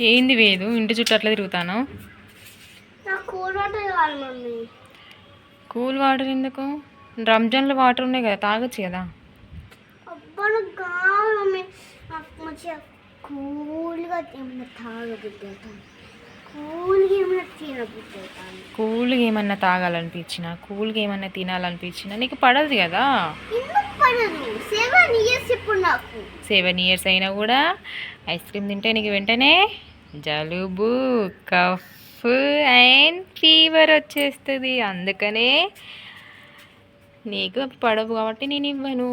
ఏంది వేదు? ఇంటి చుట్టూ అట్లా తిరుగుతాను. కూల్ వాటర్ ఎందుకు? రంజాన్లో వాటర్ ఉన్నాయి కదా తాగొచ్చు కదా? కూల్గా కూల్గా ఏమన్నా తాగాలనిపించినా కూల్గా ఏమన్నా తినాలనిపించినా నీకు పడదు కదా? పడదు? ఇప్పుడు నాకు. సెవెన్ ఇయర్స్ అయినా కూడా ఐస్ క్రీమ్ తింటే నీకు వెంటనే జలుబు కఫ్ అండ్ ఫీవర్ వచ్చేస్తుంది. అందుకనే నీకు పడవు కాబట్టి నేను ఇవ్వను.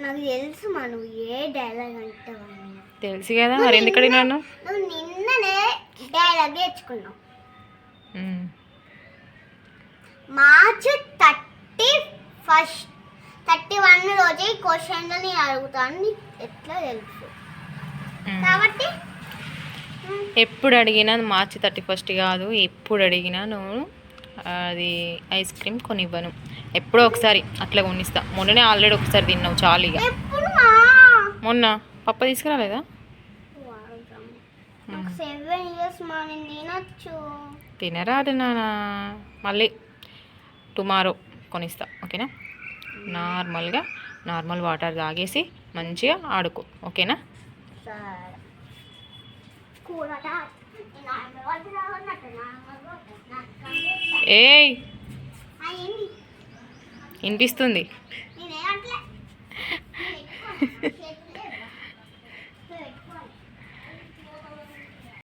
నాకు తెలుసు ఏ డైలాగ్ అంటావని తెలుసు కదా మరి ఎందుకు అడిగినాను? నిన్ననే dialogue March thirty first thirty one రోజే ఈ క్వశ్చన్లు నేను అడుగుతాను ఎట్లా తెలుసు? కాబట్టి ఎప్పుడు అడిగినా మార్చి థర్టీ ఫస్ట్ కాదు. ఎప్పుడు అడిగినా నువ్వు అది ఐస్ క్రీమ్ కొనివ్వను. ఎప్పుడో ఒకసారి అట్లా కొనిస్తా. మొన్ననే ఆల్రెడీ ఒకసారి తిన్నావు చాలు ఇక. మొన్న పప్ప తీసుకురాలేదా? నేను తినరాదు నాన్న మళ్ళీ టుమారో కొనిస్తా. ఓకేనా? నార్మల్గా నార్మల్ వాటర్ తాగేసి మంచిగా ఆడుకో. ఓకేనా? ఏంటి వినిపిస్తుంది.